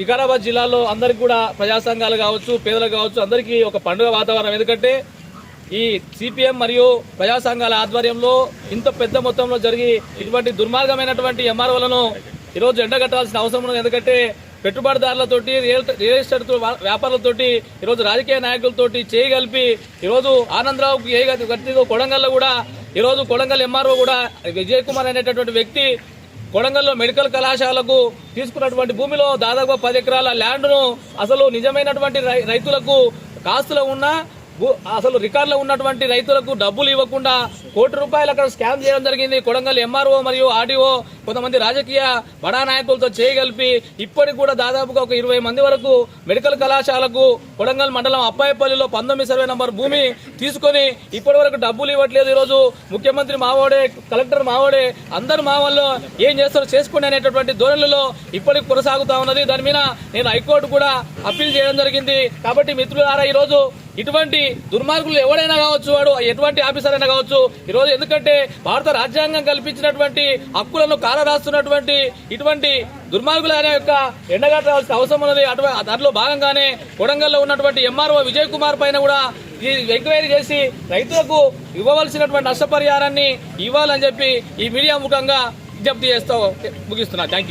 వికారాబాద్ జిల్లాలో అందరికి కూడా ప్రజా సంఘాలు కావచ్చు పేదలకు కావచ్చు అందరికీ ఒక పండుగ వాతావరణం. ఎందుకంటే ఈ సిపిఎం మరియు ప్రజా సంఘాల ఆధ్వర్యంలో ఇంత పెద్ద మొత్తంలో జరిగి ఇటువంటి దుర్మార్గమైనటువంటి ఎంఆర్ఓలను ఈరోజు ఎండగట్టాల్సిన అవసరం ఉన్నది. ఎందుకంటే పెట్టుబడిదారులతోటి రియల్ రియల్ ఎస్టేట్ వ్యాపారులతోటి ఈరోజు రాజకీయ నాయకులతోటి చేయి కలిపి ఈరోజు ఆనందరావుకి ఏ గతి కొడంగల్లో కూడా ఈరోజు కొడంగల్ ఎంఆర్ఓ కూడా విజయ్ కుమార్ అనేటటువంటి వ్యక్తి కొడంగల్లో మెడికల్ కళాశాలకు తీసుకున్నటువంటి భూమిలో దాదాపు పది ఎకరాల ల్యాండ్ను అసలు నిజమైనటువంటి రై- రైతులకు కాస్తులో ఉన్న అసలు రికార్డులో ఉన్నటువంటి రైతులకు డబ్బులు ఇవ్వకుండా కోటి రూపాయలు అక్కడ స్కామ్ చేయడం జరిగింది. కొడంగల్ ఎంఆర్ఓ మరియు ఆర్డీఓ కొంతమంది రాజకీయ బడా నాయకులతో చేయగలిపి ఇప్పటికి కూడా దాదాపుగా ఒక ఇరవై మంది వరకు మెడికల్ కళాశాలకు కొడంగల్ మండలం అప్పాయపల్లిలో పంతొమ్మిది సర్వే నంబర్ భూమి తీసుకొని ఇప్పటి వరకు డబ్బులు ఇవ్వట్లేదు. ఈరోజు ముఖ్యమంత్రి మావోడే కలెక్టర్ మావోడే అందరు మా ఏం చేస్తారో చేసుకోండి అనేటటువంటి ధోరణిలో ఇప్పటికి కొనసాగుతా ఉన్నది. దాని మీద నేను హైకోర్టు కూడా అప్పీల్ చేయడం జరిగింది. కాబట్టి మిత్రులారా ఈరోజు ఇటువంటి దుర్మార్గులు ఎవడైనా కావచ్చు వాడు ఎటువంటి ఆఫీసర్ అయినా కావచ్చు ఈరోజు ఎందుకంటే భారత రాజ్యాంగం కల్పించినటువంటి హక్కులను కాలరాస్తున్నటువంటి ఇటువంటి దుర్మార్గుల అనే యొక్క ఎండగట్టాల్సిన అవసరం ఉన్నది. అటువంటి దాంట్లో భాగంగానే కొడంగల్లో ఉన్నటువంటి ఎంఆర్ఓ విజయ్ కుమార్ పైన కూడా ఈ ఎంక్వైరీ చేసి రైతులకు ఇవ్వవలసినటువంటి నష్టపరిహారాన్ని ఇవ్వాలని చెప్పి ఈ మీడియా ముఖంగా విజ్ఞప్తి చేస్తూ ముగిస్తున్నా. Thank you